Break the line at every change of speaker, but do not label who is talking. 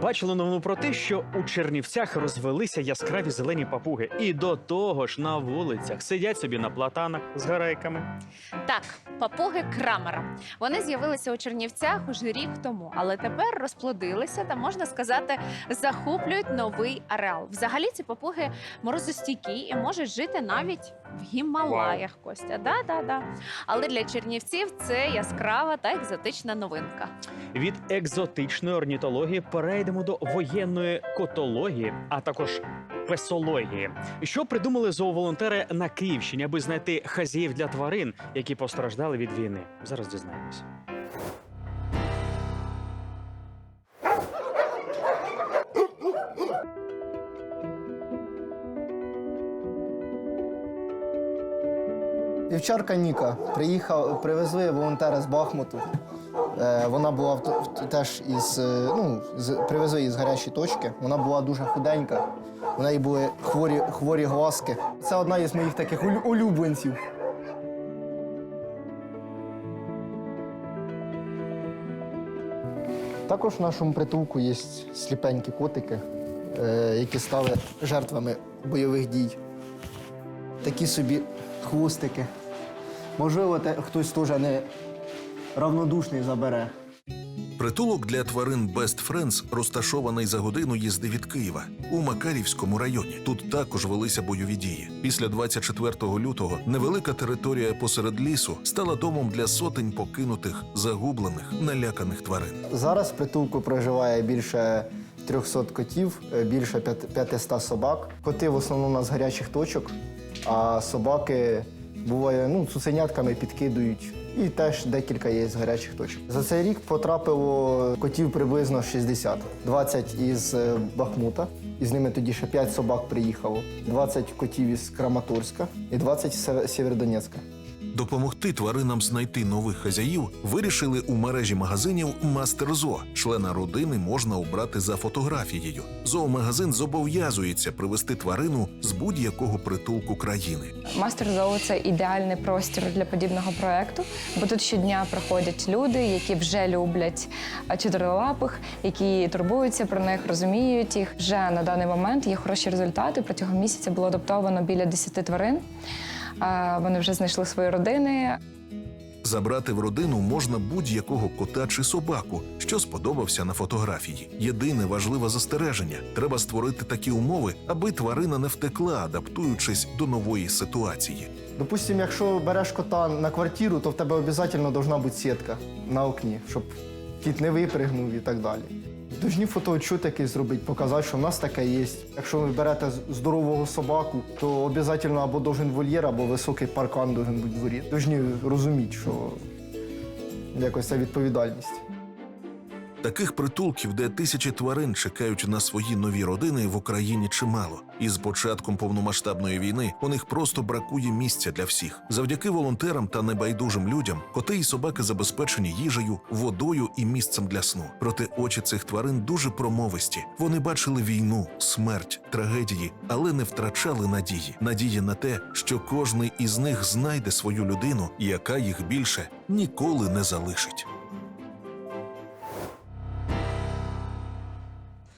Бачили новину про те, що у Чернівцях розвелися яскраві зелені папуги, і до того ж на вулицях сидять собі на платанах з гарейками.
Так, папуги Крамера. Вони з'явилися у Чернівцях уже рік тому, але тепер розплодилися та можна сказати, захоплюють новий ареал. Взагалі ці папуги морозостійкі і можуть жити навіть в Гімалаях. Костя, да, да, да. Але для чернівців це яскрава та екзотична новинка.
Від екзотичної орнітології перейдемо до воєнної котології, а також песології. Що придумали зооволонтери на Київщині, аби знайти хазіїв для тварин, які постраждали від війни? Зараз дізнаємося.
Вівчарка Ніка приїхав, привезли волонтера з Бахмуту. Е, Вона була теж із е, ну, привезли з гарячої точки. Вона була дуже худенька. У неї були хворі, хворі глазки. Це одна із моїх таких улюбленців. Також в нашому притулку є сліпенькі котики, е, які стали жертвами бойових дій. Такі собі хвостики. Можливо, те, хтось теж не равнодушний забере.
Притулок для тварин Best Friends розташований за годину їзди від Києва у Макарівському районі. Тут також велися бойові дії. Після 24 лютого невелика територія посеред лісу стала домом для сотень покинутих, загублених, наляканих тварин.
Зараз в притулку проживає більше 300 котів, е, більше п'ят- 500 собак. Коти в основному у нас з гарячих точок, а собаки буває ну, цуценятками підкидують. І теж декілька є з гарячих точок. За цей рік потрапило котів приблизно 60. 20 із Бахмута, Бахмута, із ними тоді ще 5 собак приїхало, 20 котів із Краматорська і 20 з Сєвєродонецька.
Допомогти тваринам знайти нових хазяїв вирішили у мережі магазинів Мастер. Члена родини можна обрати за фотографією. Зоомагазин зобов'язується привезти тварину з будь-якого притулку країни.
Мастер Зоу це ідеальний простір для подібного проекту, бо тут щодня приходять люди, які вже люблять чотирилапих, які турбуються про них, розуміють їх. Вже на даний момент є хороші результати. Протягом місяця було адаптовано біля 10 тварин. А, Вони вже знайшли свої родини.
Забрати в родину можна будь-якого кота чи собаку, що сподобався на фотографії. Єдине важливе застереження: треба створити такі умови, аби тварина не втекла, адаптуючись до нової ситуації.
Допустим, якщо береш кота на квартиру, то в тебе обов'язково повинна бути сітка на окні, щоб кіт не випригнув і так далі. Должні фотоотчет якийсь зробити, показати, що в нас таке є. Якщо ви берете здорового собаку, то обов'язково або должен вольєр, або високий паркан должен бути в дворі. Должні розуміти, що якось це відповідальність.
Таких притулків, де тисячі тварин чекають на свої нові родини, в Україні чимало. І з початком повномасштабної війни у них просто бракує місця для всіх. Завдяки волонтерам та небайдужим людям коти і собаки забезпечені їжею, водою і місцем для сну. Проте очі цих тварин дуже промовисті. Вони бачили війну, смерть, трагедії, але не втрачали надії. Надії на те, що кожний із них знайде свою людину, яка їх більше ніколи не залишить.